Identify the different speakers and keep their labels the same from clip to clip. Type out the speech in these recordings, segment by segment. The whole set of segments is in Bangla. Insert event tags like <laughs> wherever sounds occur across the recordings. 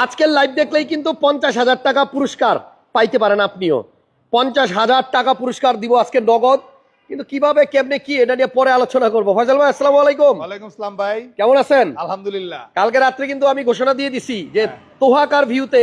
Speaker 1: আজকের লাইভ দেখলেই কিন্তু পঞ্চাশ হাজার টাকা পুরস্কার পাইতে পারেন আপনিও। পঞ্চাশ হাজার টাকা পুরস্কার দিব আজকে নগদ। কিন্তু কীভাবে কেমনে কি এটা নিয়ে পরে আলোচনা করব। ফয়সাল ভাই আসসালাম আলাইকুম।
Speaker 2: ওয়ালাইকুম আসসালাম ভাই।
Speaker 1: কেমন আছেন?
Speaker 2: আলহামদুলিল্লাহ।
Speaker 1: কালকে রাত্রে কিন্তু আমি ঘোষণা দিয়ে দিছি যে তোহাকার ভিউতে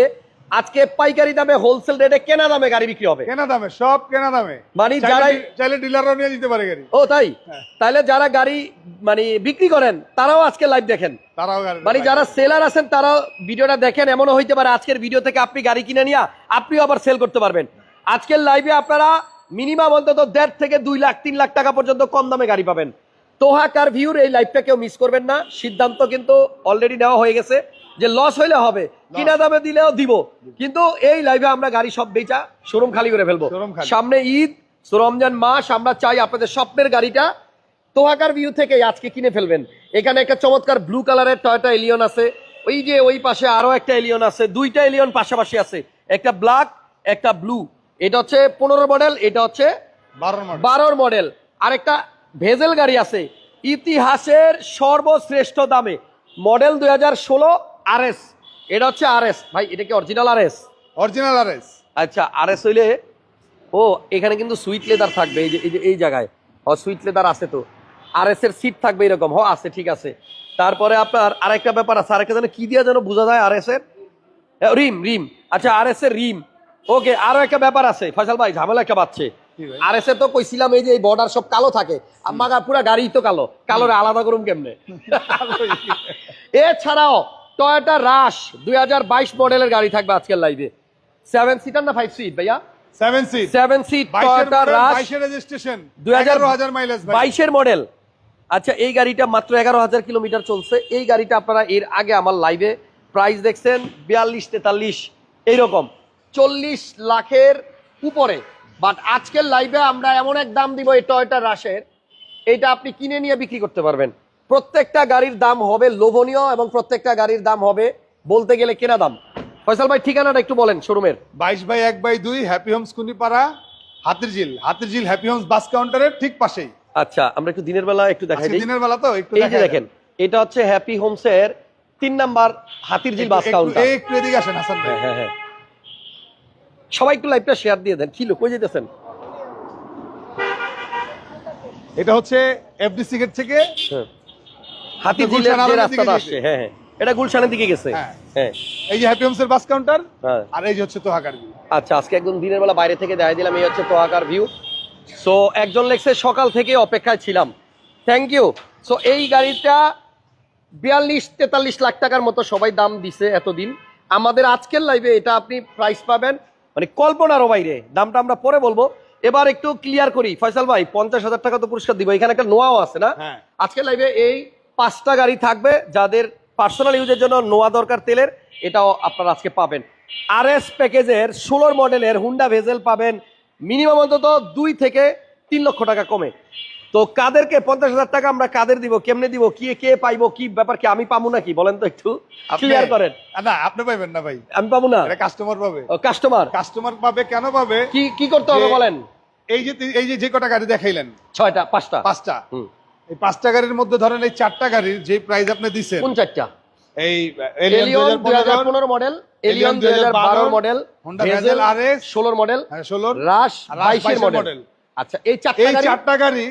Speaker 1: আজকে পাইকারি দামে হোলসেল রেটে কেনা দামে গাড়ি বিক্রি হবে।
Speaker 2: কেনা দামে সব কেনা দামে।
Speaker 1: মানে যারাই-
Speaker 2: চাইলে ডিলাররাও নিয়ে দিতে পারে গাড়ি।
Speaker 1: ও তাই?
Speaker 2: হ্যাঁ।
Speaker 1: তাহলে যারা গাড়ি মানে বিক্রি করেন তারাও আজকে লাইভ দেখেন।
Speaker 2: তারাও
Speaker 1: মানে যারা সেলার আছেন তারা ভিডিওটা দেখেন এমনও হইতে পারে আজকের ভিডিও থেকে আপনি গাড়ি কিনে নিয়ে আপনিও আবার সেল করতে পারবেন। আজকের লাইভে আপনারা মিনিমাম অন্তত দেড় থেকে দুই লাখ তিন লাখ টাকা পর্যন্ত কম দামে গাড়ি পাবেন। তোহা কার ভিউর এই লাইভটা কেউ মিস করবেন না। সিদ্ধান্ত কিন্তু অলরেডি নেওয়া হয়ে গেছে। যে লস হইলে হবে। কিনা দামে দিলেও দিব। কিন্তু এই লাইভে আমরা গাড়ি সব বেচা শোরুম খালি করে ফেলব। সামনে ঈদ রমজান মাস আমরা চাই আপনাদের স্বপ্নের গাড়িটা তোহাকার ভিউ থেকে আজকে কিনে ফেলবেন। এখানে একটা চমৎকার ব্লু কালারের টয়টা এলিয়ন আছে। ওই যে ওই পাশে আরও একটা এলিয়ন আছে দুইটা এলিয়ন পাশাপাশি আছে। একটা ব্ল্যাক একটা ব্লু এটা হচ্ছে পনেরো মডেল এটা হচ্ছে
Speaker 2: বারোর মডেল
Speaker 1: বারোর মডেল আর একটা ভেজেল গাড়ি আছে। ইতিহাসের সর্বশ্রেষ্ঠ দামে। মডেল দুই হাজার ষোলো আর এস এটা হচ্ছে আর এস ভাই এটা কি original R S
Speaker 2: original R S
Speaker 1: আচ্ছা আর এস হইলে ও এখানে কিন্তু সুইট লেদার থাকবে এই যে এই যে এই জায়গায়। ও সুইট লেদার আছে তো। আর এস এর সিট থাকবে এরকম হ আছে ঠিক আছে। তারপরে আপনার আরেকটা ব্যাপার আছে আরেকটা যেন কি দিয়ে যেন বোঝা যায় আর এস এর? Rim rim. আচ্ছা আর এস এর রিম। ওকে আরও একটা ব্যাপার আছে। ফয়সাল ভাই ঝামেলা একটা
Speaker 2: কি
Speaker 1: আর এস এ তো কইছিলাম এই যে এই বর্ডার সব কালো থাকে। আমাগা পুরা গাড়ি তো কালো। কালোরে আলাদা করুম কেমনে? <laughs> এছাড়াও টয়োটা রাশ দুই হাজার বাইশ মডেলের গাড়ি থাকবে আজকের লাইভে সেভেন সিটার না ফাইভ সিট ভাইয়া?
Speaker 2: Seven seat
Speaker 1: seven seat Toyota Rush
Speaker 2: registration
Speaker 1: দুই হাজার
Speaker 2: মাইলেজ
Speaker 1: বাইশের মডেল আচ্ছা এই গাড়িটা মাত্র এগারো হাজার কিলোমিটার চলছে। এই গাড়িটা আপনারা এর আগে আমার লাইভে প্রাইস দেখছেন বিয়াল্লিশ তেতাল্লিশ এইরকম। চল্লিশ লাখের উপরে। বাট আজকের লাইভে আমরা এমন এক দাম দিব এই টয়টা রাশের এটা আপনি কিনে নিয়ে বিক্রি করতে পারবেন। প্রত্যেকটা গাড়ির দাম হবে লোভনীয় এবং প্রত্যেকটা গাড়ির দাম হবে বলতে গেলে কেনা দাম। ফয়সাল ভাই ঠিকানাটা একটু বলেন শোরুমের।
Speaker 2: বাইশ বাই এক বাই দুই হ্যাপি হোমস কুনিপাড়া হাতির ঝিল হাতির ঝিল হ্যাপি হোমস বাস কাউন্টারের ঠিক পাশেই।
Speaker 1: আচ্ছা আমরা একটু দিনের বেলা একটু দেখাই দিই।
Speaker 2: দিনের বেলা তো একটু
Speaker 1: এই যে
Speaker 2: দেখাই
Speaker 1: দেখেন এটা হচ্ছে হ্যাপি হোমসের তিন নাম্বার হাতির ঝিল
Speaker 2: একটু-
Speaker 1: বাস কাউন্টার।
Speaker 2: একটু এদিকে আসেন হাসান ভাই।
Speaker 1: হ্যাঁ হ্যাঁ হ্যাঁ। সবাই একটু লাইভটা শেয়ার দিয়ে দেন। কি লোক কই যেতেছেন
Speaker 2: এটা হচ্ছে এফডিসি গেট থেকে
Speaker 1: হাতির যে রাস্তাটা আসছে হ্যাঁ হ্যাঁ। এটা গুলশানের দিকে গেছে।
Speaker 2: হ্যাঁ।
Speaker 1: হ্যাঁ।
Speaker 2: এই যে হ্যাপি হোমস বাস কাউন্টার
Speaker 1: হ্যাঁ।
Speaker 2: আর এই যে হচ্ছে তোহাকার ভিউ
Speaker 1: আচ্ছা আজকে একদম দিনের বেলা বাইরে থেকে দেখাই দিলাম এই হচ্ছে তোয়াকার ভিউ সো একজন লেখছে সকাল থেকে অপেক্ষায় ছিলাম। থ্যাংক ইউ সো এই গাড়িটা বিয়াল্লিশ তেতাল্লিশ লাখ টাকার মতো সবাই দাম দিছে এতদিন। আমাদের আজকের লাইভে এটা আপনি প্রাইস পাবেন। মানে কল্পনারও বাইরে। দামটা আমরা পরে বলব। এবার একটু ক্লিয়ার করি। ফয়সাল ভাই পঞ্চাশ হাজার টাকা তো পুরস্কার দিব। এখানে একটা নোয়াও আছে না?
Speaker 2: হ্যাঁ।
Speaker 1: আজকের লাইভে এই পাঁচটা গাড়ি থাকবে যাদের পার্সোনাল ইউজের জন্য নোয়া দরকার তেলের এটাও আপনারা আজকে পাবেন। আর এস প্যাকেজের ষোলোর মডেলের হুন্ডা ভেজেল পাবেন মিনিমাম অন্তত দুই থেকে তিন লক্ষ টাকা কমে। তো কাদেরকে পঞ্চাশ হাজার টাকা আমরা কাদের দিব কেমনে দিব কি কে পাইবো কি ব্যাপার কি আমি পাবো নাকি বলেন তো একটু। ক্লিয়ার করেন।
Speaker 2: না আপনি পাইবেন না ভাই।
Speaker 1: আমি পাবো না?
Speaker 2: কাস্টমার পাবে।
Speaker 1: কাস্টমার
Speaker 2: কাস্টমার পাবে কেন পাবে?
Speaker 1: কি কি করতে হবে বলেন?
Speaker 2: এই যে এই যে যে কটা গাড়ি দেখাইলেন
Speaker 1: ছয়টা পাঁচটা।
Speaker 2: পাঁচটা।
Speaker 1: হুম।
Speaker 2: এই পাঁচটা গাড়ির মধ্যে ধরেন এই চারটা গাড়ির যে প্রাইস আপনি দিচ্ছেন
Speaker 1: কোন চারটা
Speaker 2: এই
Speaker 1: এলিয়ন দুই হাজার পনেরো মডেল এলিয়ন দুই হাজার বারো মডেল
Speaker 2: Honda Vezel RS,
Speaker 1: ষোলোর মডেল
Speaker 2: ষোলোর
Speaker 1: রাশ
Speaker 2: আর রাশ
Speaker 1: বাইশের
Speaker 2: 22
Speaker 1: মডেল আচ্ছা এই চারটা গাড়ি এই
Speaker 2: চারটা গাড়ি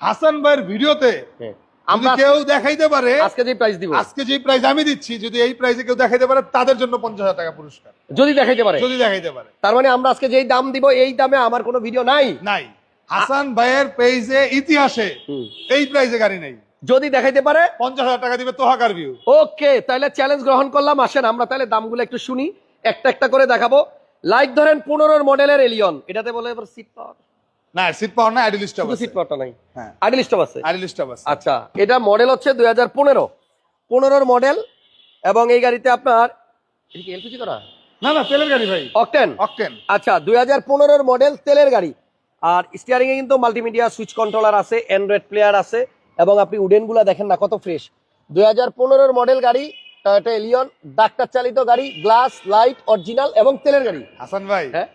Speaker 2: হাসান ভাইয়ের ভিডিওতে
Speaker 1: হ্যাঁ।
Speaker 2: আমরা কেউ দেখাইতে পারে
Speaker 1: আজকে যে প্রাইস দিব।
Speaker 2: আজকে যে প্রাইস আমি দিচ্ছি যদি এই প্রাইসে কেউ দেখাইতে পারে তাদের জন্য পঞ্চাশ হাজার টাকা পুরস্কার।
Speaker 1: যদি দেখাইতে পারে।
Speaker 2: যদি দেখাইতে পারে।
Speaker 1: তার মানে আমরা আজকে যেই দাম দিব এই দামে আমার কোনো ভিডিও নাই?
Speaker 2: নাই। হাসান ভাইয়ের পেজে ইতিহাসে। এই প্রাইসে গাড়ি নেই।
Speaker 1: যদি দেখাইতে পারে?
Speaker 2: পঞ্চাশ হাজার টাকা দিবে তোহাকার ভিউ
Speaker 1: ওকে তাহলে চ্যালেঞ্জ গ্রহণ করলাম। আসেন আমরা তাহলে দামগুলো একটু শুনি। একটা একটা করে দেখাবো। লাইক ধরেন পনেরোর মডেলের এলিয়ন এটাতে বলে এবার সিট পাওয়ার
Speaker 2: না সিট পাওয়ার না
Speaker 1: সিট পাওয়ারটা নাই।
Speaker 2: হ্যাঁ।
Speaker 1: আছে?
Speaker 2: লিস্ট আছে।
Speaker 1: আচ্ছা এটা মডেল হচ্ছে দুই হাজার পনেরো। পনেরোর মডেল এবং এই গাড়িতে আপনার এলপিজি করা?
Speaker 2: না না তেলের গাড়ি ভাই।
Speaker 1: অকটেন
Speaker 2: অকটেন
Speaker 1: আচ্ছা দুই হাজার পনেরোর মডেল তেলের গাড়ি। আর স্টিয়ারিং এ কিন্তু মাল্টিমিডিয়া সুইচ কন্ট্রোলার আছে অ্যান্ড্রয়েড প্লেয়ার আছে এবং আপনি উডেনগুলা দেখেন না কত ফ্রেশ দুই হাজার পনেরোর মডেল গাড়ি টয়োটা এলিয়ন ডাক্তার চালিত গাড়ি গ্লাস লাইট অরিজিনাল এবং তেলের গাড়ি।
Speaker 2: হাসান ভাই
Speaker 1: হ্যাঁ?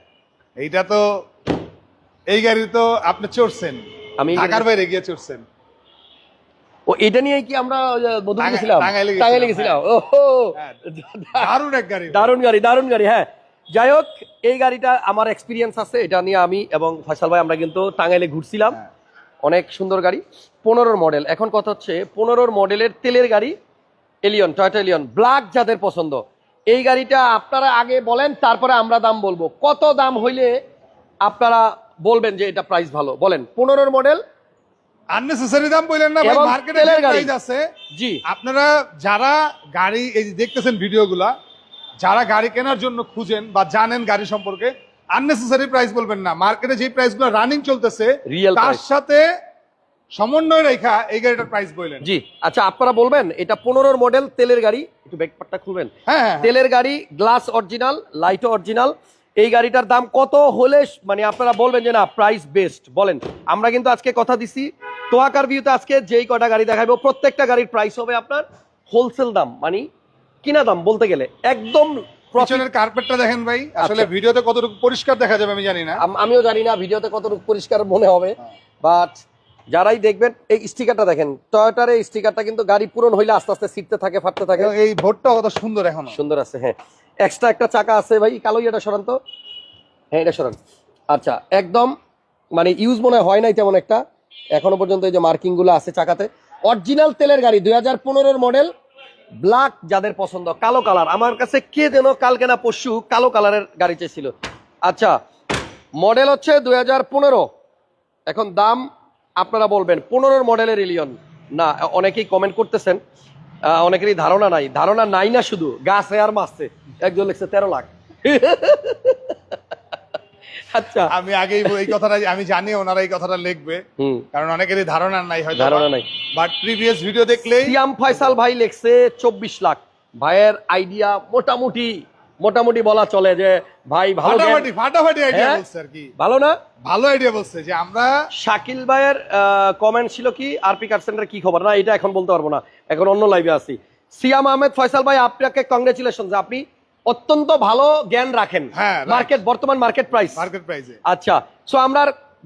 Speaker 2: এইটা তো এই গাড়ি তো আপনি চড়ছেন।
Speaker 1: আমি
Speaker 2: ঢাকার বাইরে গিয়ে চড়ছেন।
Speaker 1: ও এটা নিয়ে কি আমরা মধুপুর গেছিলাম?
Speaker 2: টাঙ্গাইলে গেছিলাম,
Speaker 1: গেছিলাম। ওহো!
Speaker 2: হ্যাঁ। দারুণ এক গাড়ি।
Speaker 1: দারুণ গাড়ি দারুণ গাড়ি হ্যাঁ। যাই হোক এই গাড়িটা আমার এক্সপিরিয়েন্স আছে এটা নিয়ে আমি এবং ফয়সাল ভাই আমরা কিন্তু টাঙ্গাইলে ঘুরছিলাম।
Speaker 2: হ্যাঁ।
Speaker 1: অনেক সুন্দর গাড়ি পনেরোর মডেল এখন কথা হচ্ছে পনেরোর মডেলের তেলের গাড়ি এলিয়ন টয়টা এলিয়ন ব্ল্যাক যাদের পছন্দ। এই গাড়িটা আপনারা আগে বলেন তারপরে আমরা দাম বলব। কত দাম হইলে আপনারা বলবেন যে এটা প্রাইস ভালো? বলেন পনেরোর মডেল
Speaker 2: আননেসেসারি দাম বললেন না ভাই মার্কেটে
Speaker 1: গাড়ি।
Speaker 2: প্রাইস আছে
Speaker 1: জি।
Speaker 2: আপনারা যারা গাড়ি এই যে দেখতেছেন ভিডিওগুলা যারা গাড়ি কেনার জন্য খুঁজেন বা জানেন গাড়ি সম্পর্কে আননেসেসারি প্রাইস বলবেন না। মার্কেটে যে প্রাইসগুলো রানিং চলতেছে তার সাথে সমন্বয় রেখা এই গাড়িটার প্রাইস বললেন।
Speaker 1: জি আচ্ছা আপনারা বলবেন এটা পনেরোর মডেল তেলের গাড়ি একটু ব্যাকপারটা খুলবেন।
Speaker 2: হ্যাঁ হ্যাঁ
Speaker 1: তেলের গাড়ি গ্লাস অরিজিনাল লাইটও অরিজিনাল এই গাড়িটার দাম কত হলে মানে আপনারা বলবেন যে না প্রাইস বেস্ট বলেন আমরা কিন্তু আজকে কথা দিছি তোয়াকার ভিউতে আজকে যেই কটা গাড়ি দেখাবো প্রত্যেকটা গাড়ির প্রাইস হবে আপনার হোলসেল দাম মানে কিনা দাম বলতে গেলে একদম।
Speaker 2: পিছনের কার্পেটটা দেখেন ভাই আসলে
Speaker 1: আচ্ছা।
Speaker 2: ভিডিওতে কতটুকু পরিষ্কার দেখা যাবে আমি জানি না।
Speaker 1: আমিও জানি না ভিডিওতে কতটুকু পরিষ্কার মনে হবে বাট যারাই দেখবেন এই স্টিকারটা দেখেন টয়োটার এই স্টিকারটা কিন্তু গাড়ি পূরণ হইলে আস্তে আস্তে সিটতে থাকে ফাটতে থাকে।
Speaker 2: এই ভোটটা কত সুন্দর এখনও।
Speaker 1: সুন্দর আছে হ্যাঁ। এক্সট্রা একটা চাকা আছে ভাই কালো এটা সরান তো। হ্যাঁ এটা সরান। আচ্ছা একদম মানে ইউজ মনে হয় নাই তেমন একটা। এখনও পর্যন্ত এই যে মার্কিংগুলো আছে চাকাতে। অরিজিনাল তেলের গাড়ি দুই হাজার মডেল ব্ল্যাক যাদের পছন্দ, কালো কালার। আমার কাছে কে যেন কালকে না পরশু কালো কালারের গাড়ি চেয়েছিল আচ্ছা মডেল হচ্ছে দুই হাজার পনেরো। এখন দাম আপনারা বলবেন, পনেরোর মডেলের ইলিয়ন না, অনেকেই কমেন্ট করতেছেন অনেকেরই ধারণা নাই। ধারণা নাই না শুধু, গাছে আর মাসছে একজন লিখছে তেরো লাখ। <laughs> আচ্ছা।
Speaker 2: আমি আগেই এই কথাটা আমি জানি ওনারা এই কথাটা লিখবে। কারণ অনেকেরই ধারণা নাই হয়তো
Speaker 1: ধারণা নাই।
Speaker 2: বাট প্রিভিয়াস ভিডিও দেখলেই
Speaker 1: সিয়াম ফয়সাল ভাই লিখছে চব্বিশ লাখ। ভাইয়ের আইডিয়া মোটামুটি মোটামুটি বলা চলে যে ভাই ভালো
Speaker 2: ফাটাফাটি ফাটাফাটি আইডিয়া
Speaker 1: হ্যাঁ?
Speaker 2: বলছে আর কি।
Speaker 1: ভালো না?
Speaker 2: ভালো আইডিয়া বলছে যে আমরা
Speaker 1: শাকিল ভাইয়ের কমেন্ট ছিল কি আরপি কার সেন্টার কি খবর? না এটা এখন বলতে পারব না। এখন অন্য লাইভে আছি। সিয়াম আহমেদ ফয়সাল ভাই আপনাকে কংগ্রেচুলেশন আপনি অত্যন্ত ভালো জ্ঞান রাখেন।
Speaker 2: হ্যাঁ,
Speaker 1: মার্কেট বর্তমান মার্কেট প্রাইস।
Speaker 2: মার্কেট প্রাইসে।
Speaker 1: আচ্ছা সো আমরা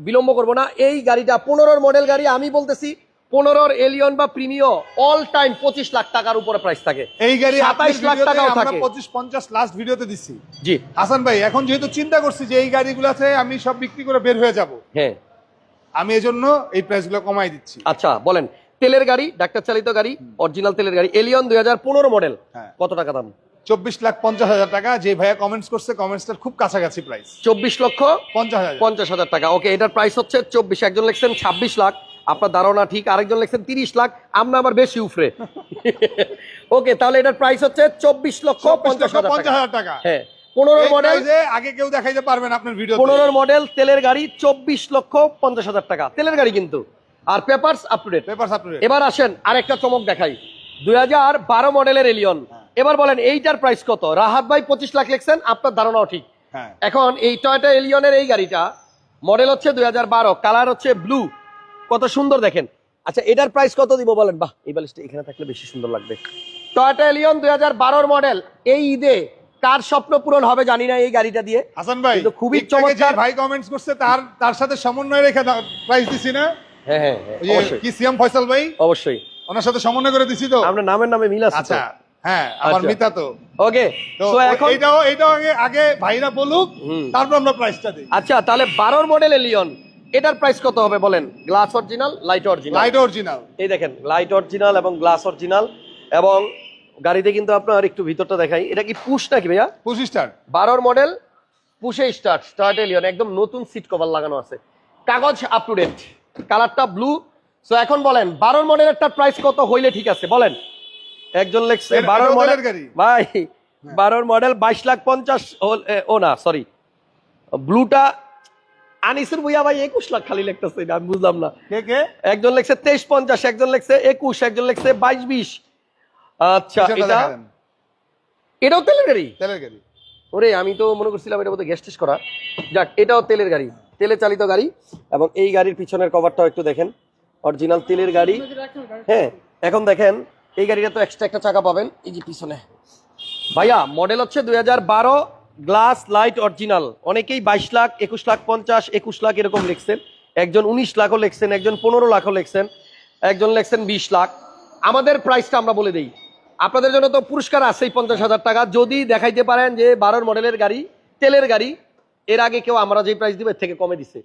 Speaker 1: বিলম্ব করব না। এই গাড়িটা পনেরোর মডেল গাড়ি আমি বলতেছি পনেরোর এলিয়ন বা প্রিমিও অল টাইম পঁচিশ লাখ টাকার উপরে প্রাইস থাকে।
Speaker 2: এই গাড়ি
Speaker 1: 27 লাখ টাকাও থাকে।
Speaker 2: পঁচিশ পঞ্চাশ লাস্ট ভিডিওতে দিচ্ছি
Speaker 1: জি।
Speaker 2: হাসান ভাই এখন যেহেতু চিন্তা করছি যে এই গাড়িগুলোতে আমি সব বিক্রি করে বের হয়ে যাব।
Speaker 1: হ্যাঁ।
Speaker 2: আমি এজন্য এই প্রাইসগুলো কমাই দিচ্ছি।
Speaker 1: আচ্ছা বলেন তেলের গাড়ি ডাক্তার চালিত গাড়ি অরিজিনাল তেলের গাড়ি এলিয়ন দুই হাজার পনেরো মডেল
Speaker 2: হ্যাঁ।
Speaker 1: কত টাকা দাম?
Speaker 2: চব্বিশ লাখ পঞ্চাশ হাজার টাকা। যে ভাইয়া কমেন্টস করছে কমেন্টসটার খুব কাছাকাছি প্রাইস
Speaker 1: চব্বিশ লক্ষ
Speaker 2: পঞ্চাশ হাজার।
Speaker 1: পঞ্চাশ হাজার টাকা। ওকে এটার প্রাইস হচ্ছে চব্বিশ। একজন লিখছেন ছাব্বিশ লাখ। আপনার ধারণা ঠিক আরেকজন লিখছেন তিরিশ লাখ। আমরা আবার বেশি উফরে ওকে <laughs> তাহলে এটার প্রাইস হচ্ছে চব্বিশ লক্ষ পঞ্চাশ হাজার
Speaker 2: পঞ্চাশ
Speaker 1: টাকা
Speaker 2: হাজার টাকা।
Speaker 1: হ্যাঁ পনেরো মডেল
Speaker 2: আগে কেউ দেখাইতে পারবেন আপনার ভিডিও
Speaker 1: পনেরোর মডেল তেলের গাড়ি চব্বিশ লক্ষ পঞ্চাশ হাজার টাকা। তেলের গাড়ি কিন্তু। আর papers up to date
Speaker 2: paper supply
Speaker 1: এবার আসেন আরেকটা চমক দেখাই। দুই হাজার বারো মডেলের এলিয়ন এবার বলেন এইটার প্রাইস কত? রাহাত ভাই পঁচিশ লাখ লিখছেন আপনার ধারণাও ঠিক।
Speaker 2: হ্যাঁ।
Speaker 1: এখন এই টয়টা এলিয়নের এই গাড়িটা মডেল হচ্ছে দুই হাজার বারো কালার হচ্ছে ব্লু কত সুন্দর দেখেন। আচ্ছা এটার প্রাইস কত দিব বলেন? বাহ এই বালিশটা এখানে থাকলে বেশি সুন্দর লাগবে। টয়টা এলিয়ন দুই হাজার মডেল এই ঈদে কার স্বপ্ন পূরণ হবে জানি না এই গাড়িটা দিয়ে।
Speaker 2: হাসান ভাই
Speaker 1: কিন্তু খুবই চমৎকার।
Speaker 2: ভাই কমেন্টস করছে তার তার সাথে সমন্বয় রেখে প্রাইস দিছি না?
Speaker 1: হ্যাঁ হ্যাঁ হ্যাঁ, অবশ্যই।
Speaker 2: কি সিএম ফয়সাল ভাই?
Speaker 1: অবশ্যই।
Speaker 2: ওনার সাথে সমন্বয় করে দিছি তো।
Speaker 1: আমরা নামের নামে মিল আছে
Speaker 2: আচ্ছা হ্যাঁ আমার
Speaker 1: আচ্ছা।
Speaker 2: মিতা তো।
Speaker 1: ওকে
Speaker 2: তো
Speaker 1: তো এখন
Speaker 2: এটাও এটাও আগে আগে ভাইরা বলুক তারপর আমরা প্রাইসটা দিই
Speaker 1: আচ্ছা তাহলে বারোর মডেল এলিয়ন এটার প্রাইস কত হবে বলেন? Glass original light original
Speaker 2: light original
Speaker 1: এই দেখেন লাইট অরিজিনাল এবং গ্লাস অরিজিনাল এবং গাড়িতে কিন্তু আপনার একটু ভিতরটা দেখাই। এটা কি পুশ নাকি ভাইয়া?
Speaker 2: পঁচিশ স্টার
Speaker 1: বারোর মডেল পুশে স্টার্ট স্টার্ট এলিয়ন একদম নতুন সিট কভার লাগানো আছে। কাগজ আপ টু ডেট কালারটা ব্লু সো এখন বলেন বারোর মডেলেরটার প্রাইস কত হইলে ঠিক আছে? বলেন। একজন লেখছে বারোর মডেল? ভাই বারোর মডেল বাইশ লাখ পঞ্চাশ ও না সরি ব্লুটা আনিসুর ভুইয়া ভাই একুশ লাখ খালি লিখতেছে এটা আমি বুঝলাম না। একজন লেখছে তেইশ পঞ্চাশ একজন লেখছে একুশ একজন লেখছে বাইশ বিশ। আচ্ছা এটা এটাও তেলের গাড়ি?
Speaker 2: তেলের গাড়ি।
Speaker 1: ওরে আমি তো মনে করছিলাম এটা বোধহয় গ্যাস করা। যাক এটাও তেলের গাড়ি তেলে চালিত গাড়ি। এবং এই গাড়ির পিছনের কভারটাও একটু দেখেন। অরিজিনাল তেলের গাড়ি। হ্যাঁ এখন দেখেন এই গাড়িটা তো এক্সট্রা একটা চাকা পাবেন। এই যে পিছনে। ভাইয়া মডেল হচ্ছে দুই গ্লাস লাইট অরিজিনাল অনেকেই বাইশ লাখ একুশ লাখ পঞ্চাশ একুশ লাখ এরকম লিখছেন। একজন উনিশ লাখও লিখছেন একজন পনেরো লাখও লিখছেন একজন লেখছেন বিশ লাখ। আমাদের প্রাইসটা আমরা বলে দিই। আপনাদের জন্য তো পুরস্কার আছেই পঞ্চাশ হাজার টাকা। যদি দেখাইতে পারেন যে বারোর মডেলের গাড়ি তেলের গাড়ি এর আগে কেউ আমরা যে প্রাইস দিব এর থেকে কমে দিছে।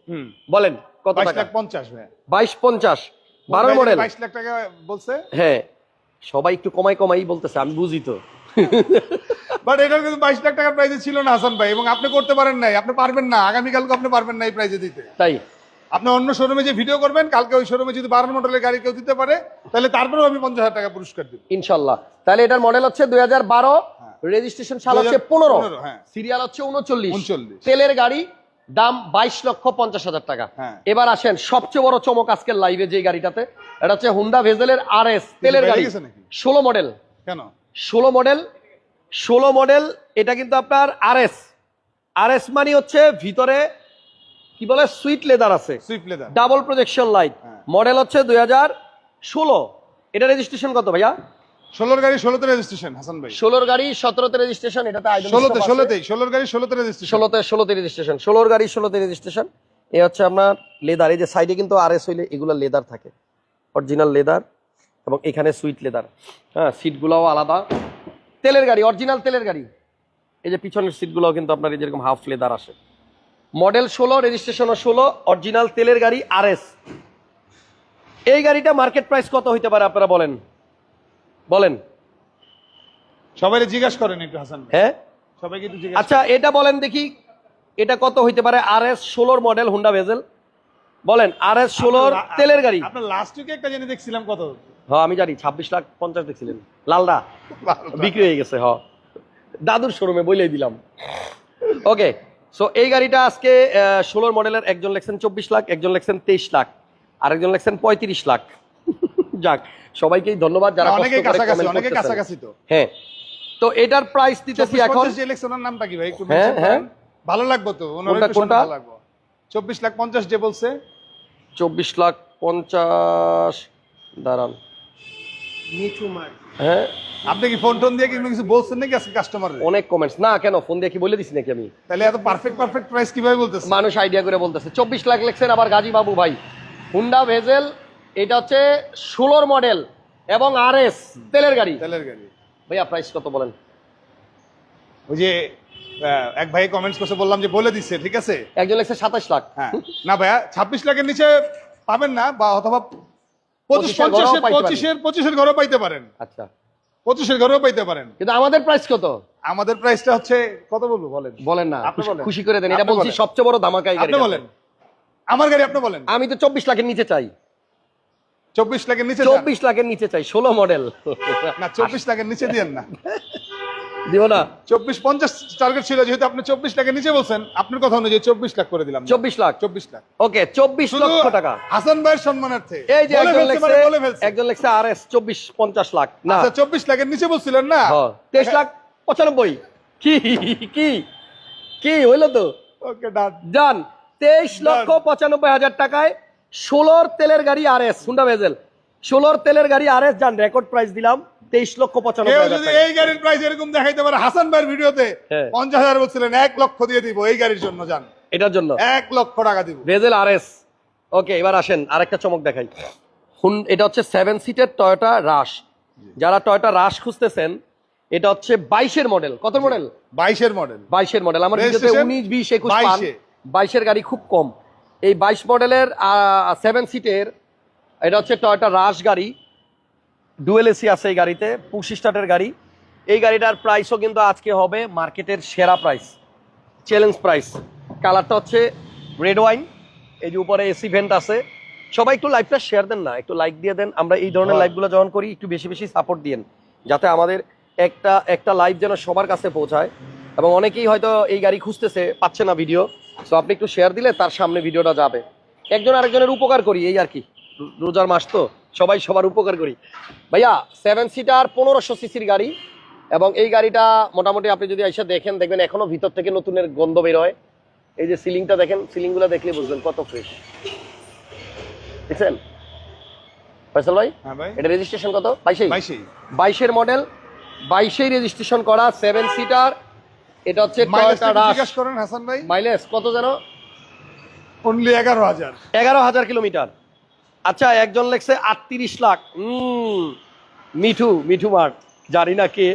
Speaker 1: বলেন কত টাকা?
Speaker 2: লাখ পঞ্চাশ
Speaker 1: বাইশ পঞ্চাশ বারোর মডেল
Speaker 2: বাইশ লাখ টাকা বলছে?
Speaker 1: হ্যাঁ। সবাই একটু কমাই কমাই বলতেছে আমি বুঝি তো।
Speaker 2: বাট এটা কিন্তু বাইশ লাখ টাকার প্রাইজে ছিল না হাসান ভাই এবং আপনি করতে পারেন নাই আপনি পারবেন না আগামীকালকে আপনি পারবেন না এই প্রাইজে দিতে।
Speaker 1: তাই?
Speaker 2: আপনি অন্য শোরুমে যে ভিডিও করবেন কালকে ওই শোরুমে যদি বারো মডেলের গাড়ি কেউ দিতে পারে তাহলে তারপরেও আমি পঞ্চাশ হাজার টাকা পুরস্কার দিব।
Speaker 1: ইনশাল্লাহ। তাহলে এটার মডেল হচ্ছে দুই হাজার বারো রেজিস্ট্রেশন সাল হচ্ছে পনেরো।
Speaker 2: হ্যাঁ।
Speaker 1: সিরিয়াল হচ্ছে উনচল্লিশ। তেলের গাড়ি দাম বাইশ লক্ষ পঞ্চাশ হাজার টাকা।
Speaker 2: হ্যাঁ।
Speaker 1: এবার আসেন সবচেয়ে বড় চমক আজকের লাইভে যে গাড়িটাতে এটা হচ্ছে হুন্ডা ভেজেলের আর এস তেলের গাড়ি। ষোলো মডেল
Speaker 2: কেন?
Speaker 1: ষোলো মডেল ষোলো মডেল এটা কিন্তু আপনার আর এস আর এস মানে হচ্ছে ভিতরে কি বলে সুইট লেদার আছে।
Speaker 2: Swift leather
Speaker 1: double projection light. Model হচ্ছে দুই হাজার ষোলো। এটা রেজিস্ট্রেশন কত ভাইয়া?
Speaker 2: ষোলোর গাড়ি ষোলোতে রেজিস্ট্রেশন হাসান ভাই।
Speaker 1: ষোলোর গাড়ি সতেরোতে রেজিস্ট্রেশন এটাতে
Speaker 2: ষোলোতে ষোলোতেই ষোলোর গাড়ি ষোলোতে রেজিস্ট্রেশন
Speaker 1: ষোলোতে ষোলোতে রেজিস্ট্রেশন ষোলোর গাড়ি ষোলোতে রেজিস্ট্রেশন এ হচ্ছে আপনার লেদার এই যে সাইডে কিন্তু আর এস হইলে এগুলো লেদার থাকে। অরিজিনাল লেদার এবং এখানে সুইট লেদার হ্যাঁ সিটগুলোও আলাদা। তেলের গাড়ি অরিজিনাল তেলের গাড়ি। এই যে পিছনের সিটগুলোও কিন্তু আপনার এই যেরকম হাফ লেদার আসে। মডেল ষোলো রেজিস্ট্রেশনও ষোলো অরিজিনাল তেলের গাড়ি আর এস এই গাড়িটা মার্কেট প্রাইস কত হইতে পারে আপনারা বলেন? বলেন।
Speaker 2: সবাই জিজ্ঞাসা করেন একটু হাসান
Speaker 1: হ্যাঁ?
Speaker 2: সবাইকে একটু জিজ্ঞাসা
Speaker 1: আচ্ছা এটা বলেন দেখি এটা কত হইতে পারে? আর এস ষোলোর মডেল হুন্ডা ভেজেল বলেন আর এস ষোলোর তেলের গাড়ি।
Speaker 2: আপনার লাস্ট উইকে একটা জিনিস দেখছিলাম কত?
Speaker 1: হ্যাঁ আমি জানি ছাব্বিশ লাখ পঞ্চাশ দেখছিলেন। লালদা। বিক্রি হয়ে গেছে হ। দাদুর শোরুমে বলেই দিলাম। ওকে সো এই গাড়িটা আজকে ষোলোর মডেলের একজন লেখছেন চব্বিশ লাখ একজন লেখছেন তেইশ লাখ আরেকজন লেখছেন পঁয়ত্রিশ লাখ। যাক সবাইকেই ধন্যবাদ যারা
Speaker 2: অনেকে কাছাকাছি অনেকে। কাছাকাছি তো।
Speaker 1: হ্যাঁ তো এটার প্রাইস দিতেছি এখন।
Speaker 2: ইলেকশনের নামটা কি ভাই একটু
Speaker 1: হ্যাঁ, হ্যাঁ।
Speaker 2: ভালো লাগবে তো ওনার
Speaker 1: কোনটা,
Speaker 2: লাগবে। চব্বিশ লাখ পঞ্চাশ যে বলছে।
Speaker 1: চব্বিশ লাখ পঞ্চাশ দাঁড়ান। হ্যাঁ।
Speaker 2: আপনি কি ফোন টোন দিয়ে কি কোনো কিছু বলছেন নাকি আজকে কাস্টমার
Speaker 1: অনেক কমেন্টস না কেন ফোন দিয়ে কি বলে দিছি নাকি আমি?
Speaker 2: তাহলে এত পারফেক্ট পারফেক্ট প্রাইস কীভাবে বলতেছে
Speaker 1: মানুষ আইডিয়া করে বলতেছে চব্বিশ লাখ লেখছেন আবার গাজী বাবু ভাই। হুন্ডা ভেজেল এটা হচ্ছে ষোলোর মডেল এবং আর এস তেলের গাড়ি।
Speaker 2: তেলের গাড়ি।
Speaker 1: ভাইয়া প্রাইস কত বলেন?
Speaker 2: ওই যে এক ভাই কমেন্টস করছে বললাম যে বলে দিচ্ছে ঠিক আছে?
Speaker 1: একজন লেখছে সাতাশ লাখ।
Speaker 2: হ্যাঁ। না ভাইয়া ছাব্বিশ লাখের নিচে পাবেন না বা অথবা পঁচিশ
Speaker 1: পঁচিশের
Speaker 2: পঞ্চাশের। পঁচিশের পঁচিশের ঘরেও পাইতে পারেন।
Speaker 1: আচ্ছা।
Speaker 2: পঁচিশের ঘরেও পাইতে পারেন।
Speaker 1: কিন্তু আমাদের প্রাইস কত?
Speaker 2: আমাদের প্রাইসটা হচ্ছে কত বলব বলেন।
Speaker 1: বলেন না
Speaker 2: আপনি
Speaker 1: খুশি- করে দেন। এটা বলছি সবচেয়ে বড় ধামাকা এই
Speaker 2: আপনি। বলেন। আমার গাড়ি আপনি বলেন।
Speaker 1: আমি তো চব্বিশ লাখের নিচে চাই।
Speaker 2: চব্বিশ লাখের নিচে
Speaker 1: চব্বিশ লাখের নিচে চাই ষোলো মডেল
Speaker 2: না চব্বিশ লাখের নিচে দিয়েন না।
Speaker 1: দিব না।
Speaker 2: চব্বিশ পঞ্চাশ টার্গেট ছিল যেহেতু আপনি চব্বিশ লাখের নিচে বলছেন আপনার কথা অনুযায়ী চব্বিশ লাখ করে দিলাম।
Speaker 1: চব্বিশ লাখ।
Speaker 2: চব্বিশ লাখ।
Speaker 1: ওকে চব্বিশ লক্ষ টাকা।
Speaker 2: হাসান ভাইয়ের সম্মানার্থে।
Speaker 1: এই যে একজন
Speaker 2: মানে
Speaker 1: লেখছে একজন লেখছে আর এস চব্বিশ পঞ্চাশ লাখ। না।
Speaker 2: আচ্ছা চব্বিশ লাখের নিচে বলছিলেন না?
Speaker 1: তেইশ লাখ পঁচানব্বই। কি কি কি হইল তো?
Speaker 2: ওকে ডান
Speaker 1: ডান তেইশ লক্ষ পঁচানব্বই হাজার টাকায় ষোলোর তেলের গাড়ি আর এস হুন্ডা ভেজেল। ষোলোর তেলের গাড়ি আর এস যান রেকর্ড প্রাইস দিলাম তেইশ লক্ষ পঁচানব্বই
Speaker 2: এই গাড়ির প্রাইস এরকম দেখাইতে পারে হাসান ভাইয়ের ভিডিওতে
Speaker 1: হ্যাঁ।
Speaker 2: পঞ্চাশ হাজার বলছিলেন এক লক্ষ দিয়ে দিব এই গাড়ির জন্য যান।
Speaker 1: এটার জন্য?
Speaker 2: এক লক্ষ টাকা দিব।
Speaker 1: ভেজেল আর এস ওকে এবার আসেন আরেকটা চমক দেখাই। হুন এটা হচ্ছে সেভেন সিটের টয়োটা রাশ যারা টয়োটা রাশ খুঁজতেছেন এটা হচ্ছে বাইশের মডেল কত মডেল
Speaker 2: বাইশের মডেল
Speaker 1: বাইশের মডেল আমার উনিশ বিশ একুশ পান।
Speaker 2: 22 এ।
Speaker 1: বাইশের গাড়ি খুব কম। এই বাইশ মডেলের সেভেন সিটের এটা হচ্ছে টয়োটা রাশ গাড়ি। ডুয়েল এসি আছে এই গাড়িতে পুশ স্টার্টের গাড়ি। এই গাড়িটার প্রাইসও কিন্তু আজকে হবে মার্কেটের সেরা প্রাইস চ্যালেঞ্জ প্রাইস কালারটা হচ্ছে রেড ওয়াইন এই যে উপরে এসি ভেন্ট আছে। সবাই একটু লাইভটা শেয়ার দেন না একটু লাইক দিয়ে দেন। আমরা এই ধরনের। লাইভগুলো যখন করি একটু বেশি বেশি সাপোর্ট দিন যাতে আমাদের একটা একটা লাইভ যেন সবার কাছে পৌঁছায়। এবং অনেকেই হয়তো এই গাড়ি খুঁজতেছে পাচ্ছে না ভিডিও সো আপনি একটু শেয়ার দিলে তার সামনে ভিডিওটা যাবে। একজন আরেকজনের উপকার করি এই আর কি। রোজার মাস তো সবাই সবার উপকার করি। ভাইয়া সেভেন সিটার পনেরোশো সিসির গাড়ি এবং এই গাড়িটা মোটামুটি আপনি যদি এসে দেখেন দেখবেন এখনও ভিতর থেকে নতুনের গন্ধ বের হয়। এই যে সিলিংটা দেখেন সিলিংগুলো দেখলে বুঝবেন কত ফ্রেশ দেখছেন? ফয়সাল ভাই?
Speaker 2: হ্যাঁ
Speaker 1: এটা রেজিস্ট্রেশন কত?
Speaker 2: বাইশে
Speaker 1: বাইশের মডেল বাইশেই রেজিস্ট্রেশন করা সেভেন সিটার এটা হচ্ছে টয়োটা রাশ
Speaker 2: জিজ্ঞাসা করেন হাসান ভাই।
Speaker 1: মাইলেজ কত যেন?
Speaker 2: অনলি এগারো হাজার।
Speaker 1: এগারো হাজার কিলোমিটার। আচ্ছা একজন লেখছে আটত্রিশ লাখ। উম, মিঠু মিঠু মার্ট জানি না কে।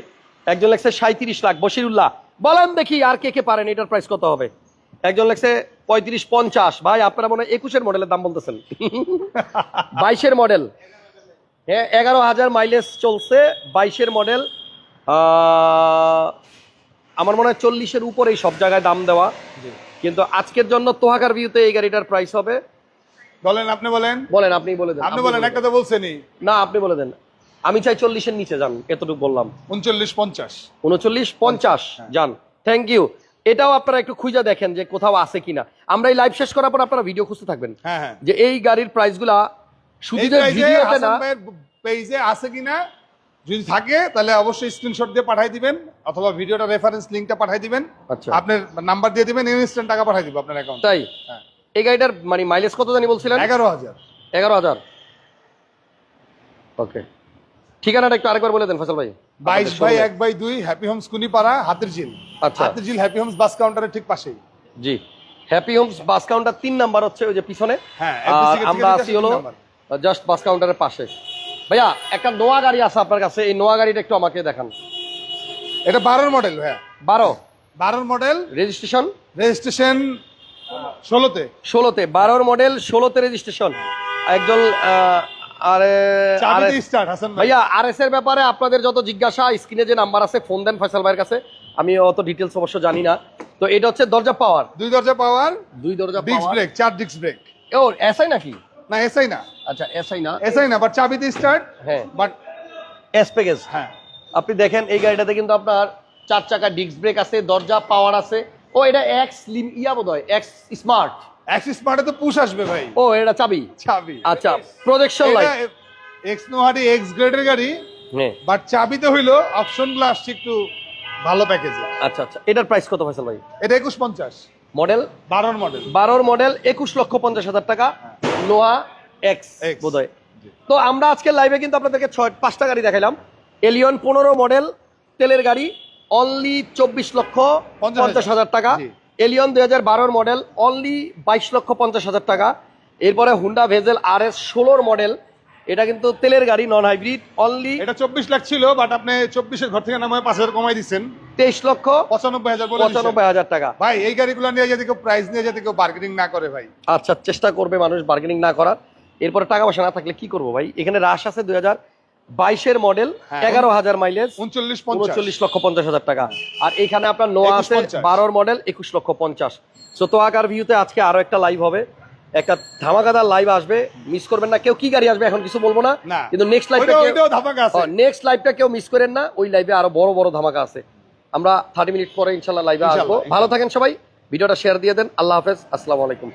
Speaker 1: একজন লেখছে সাঁত্রিশ লাখ। বশিরুল্লাহ বলেন দেখি আর কে কে পারেন এটার প্রাইস কত হবে? একজন লেখছে পঁয়ত্রিশ পঞ্চাশ। ভাই আপনারা মনে হয় একুশের মডেলের দাম বলতেছেন। <laughs> বাইশের মডেল হ্যাঁ এগারো হাজার মাইলেজ চলছে। বাইশের মডেল আমার মনে হয় চল্লিশের উপরেই সব জায়গায় দাম দেওয়া। কিন্তু আজকের জন্য তোহাকার ভিউতে এই গাড়িটার প্রাইস হবে।
Speaker 2: বলেন আপনি বলেন।
Speaker 1: বলেন আপনি বলে দেন।
Speaker 2: আপনি বলেন একটা তো বলছেনই।
Speaker 1: না আপনি বলে দেন। আমি চাই চল্লিশের নিচে যান এতটুকু বললাম।
Speaker 2: উনচল্লিশ পঞ্চাশ।
Speaker 1: উনচল্লিশ পঞ্চাশ যান। থ্যাংক ইউ এটাও আপনারা একটু খুঁজে দেখেন যে কোথাও আছে কিনা। আমরা এই লাইভ শেষ করার পর আপনারা ভিডিও খুঁজতে থাকবেন।
Speaker 2: হ্যাঁ হ্যাঁ।
Speaker 1: যে এই গাড়ির প্রাইসগুলা শুধু যে ভিডিওতে না
Speaker 2: পেজে আছে কিনা যদি থাকে তাহলে অবশ্যই স্ক্রিনশট দিয়ে পাঠিয়ে দিবেন অথবা ভিডিওটা রেফারেন্স লিংকটা পাঠিয়ে দিবেন।
Speaker 1: আচ্ছা।
Speaker 2: আপনার নাম্বার দিয়ে দিবেন ইনস্ট্যান্ট টাকা পাঠিয়ে দিব আপনার অ্যাকাউন্টে
Speaker 1: তাই?
Speaker 2: হ্যাঁ।
Speaker 1: এই গাড়িটার মানে মাইলেজ কত জানি বলছিলেন?
Speaker 2: এগারো হাজার।
Speaker 1: এগারো হাজার। ওকে ঠিকানাটা একটু আরেকবার বলে দেন ফসল ভাই।
Speaker 2: বাইশ বাই এক বাই দুই হ্যাপি হোমস কুনিপাড়া হাতির ঝিল।
Speaker 1: আচ্ছা।
Speaker 2: হাতির ঝিল হ্যাপি হোমস বাস কাউন্টারের ঠিক পাশেই।
Speaker 1: জি। হ্যাপি হোমস বাস কাউন্টার তিন নাম্বার হচ্ছে ওই যে পিছনে।
Speaker 2: হ্যাঁ
Speaker 1: আমরা আছি হলো জাস্ট বাস কাউন্টারের পাশে। ভাইয়া একটা নোয়া গাড়ি আছে আপনার কাছে এই নোয়া গাড়িটা একটু আমাকে দেখান।
Speaker 2: এটা বারোর মডেল হ্যাঁ
Speaker 1: বারো?
Speaker 2: বারোর মডেল
Speaker 1: রেজিস্ট্রেশন
Speaker 2: রেজিস্ট্রেশন ষোলোতে।
Speaker 1: ষোলোতে বারোর মডেল ষোলোতে রেজিস্ট্রেশন একজন আরে ভাইয়া আর এস এর ব্যাপারে আপনাদের যত জিজ্ঞাসা স্ক্রিনে যে নাম্বার আছে ফোন দেন ফয়সাল ভাইয়ের কাছে। আমি অত ডিটেলস অবশ্য জানি না। তো এটা হচ্ছে দরজা পাওয়ার
Speaker 2: দুই দরজা পাওয়ার
Speaker 1: দুই দরজা
Speaker 2: ডিস্ক ব্রেক চার ডিস্ক ব্রেক
Speaker 1: ও এসআই নাকি?
Speaker 2: না এসআই না।
Speaker 1: আচ্ছা এসআই না।
Speaker 2: এসআই না বাট চাবি চাবিতে স্টার্ট
Speaker 1: হ্যাঁ।
Speaker 2: বাট
Speaker 1: এস প্যাকেজ
Speaker 2: হ্যাঁ।
Speaker 1: আপনি দেখেন এই গাড়িটাতে কিন্তু আপনার চার চাকা ডিস্ক ব্রেক আছে দরজা পাওয়ার আছে। ও এটা এক্স লিম ইয়া বোধ হয় এক্স স্মার্ট
Speaker 2: এক্স স্মার্টে তো পুশ আসবে ভাই।
Speaker 1: ও এটা চাবি?
Speaker 2: চাবি।
Speaker 1: আচ্ছা প্রজেকশন লাইট
Speaker 2: এক্স নোহাটি এক্স গ্রেডের গাড়ি
Speaker 1: হ্যাঁ।
Speaker 2: বাট চাবিতে হইল অপশনগুলো আসছে একটু ভালো প্যাকেজে
Speaker 1: আচ্ছা আচ্ছা এটার প্রাইস কত ফয়সাল ভাই?
Speaker 2: এটা একুশ পঞ্চাশ।
Speaker 1: মডেল?
Speaker 2: বারোর মডেল।
Speaker 1: বারোর মডেল একুশ লক্ষ পঞ্চাশ হাজার টাকা। Noah X
Speaker 2: X।
Speaker 1: বোধ তো আমরা আজকে লাইভে কিন্তু আপনাদেরকে ছয় পাঁচটা গাড়ি দেখাইলাম। এলিয়ন পনেরো মডেল তেলের গাড়ি অনলি চব্বিশ লক্ষ
Speaker 2: পঞ্চাশ
Speaker 1: হাজার। টাকা। এলিয়ন দুই হাজার বারোর মডেল অনলি বাইশ লক্ষ পঞ্চাশ হাজার টাকা। এরপরে হুন্ডা ভেজেল আর এস ষোলোর মডেল এটা কিন্তু তেলের গাড়ি নন হাইব্রিড অনলি
Speaker 2: এটা চব্বিশ লাখ ছিল বাট আপনি চব্বিশের ঘর থেকে নামায় পাঁচ হাজার কমাই দিচ্ছেন।
Speaker 1: তেইশ লক্ষ
Speaker 2: পঁচানব্বই হাজার
Speaker 1: পঁচানব্বই হাজার টাকা।
Speaker 2: ভাই এই গাড়িগুলো নিয়ে যদি কেউ প্রাইস নিয়ে যদি কেউ বার্গেনিং না করে ভাই।
Speaker 1: আচ্ছা চেষ্টা করবে মানুষ বার্গেনিং না করার। এরপরে টাকা পয়সা না থাকলে কি করব ভাই? এখানে রাশ আছে দুই হাজার বাইশের মডেল
Speaker 2: হ্যাঁ।
Speaker 1: এগারো হাজার মাইলেজ
Speaker 2: উনচল্লিশ
Speaker 1: উনচল্লিশ লক্ষ পঞ্চাশ হাজার টাকা। আর এখানে আপনার নোয়া আছে বারোর মডেল একুশ লক্ষ পঞ্চাশ। সো তো আকার ভিউতে আজকে আরও একটা লাইভ হবে। একটা ধামাকাদার লাইভ আসবে মিস করবেন না। কেউ কি গাড়ি আসবে এখন কিছু বলব না? কিন্তু নেক্সট লাইভটা নেক্সট লাইভটা কেউ মিস করেন না। ওই লাইভে আরও বড় বড় ধামাকা আছে। আমরা থার্টি মিনিট পরে ইনশাল্লাহ লাইভে আসব। ভালো থাকেন সবাই। ভিডিওটা শেয়ার দিয়ে দেন। আল্লাহ হাফেজ। আসসালামু আলাইকুম।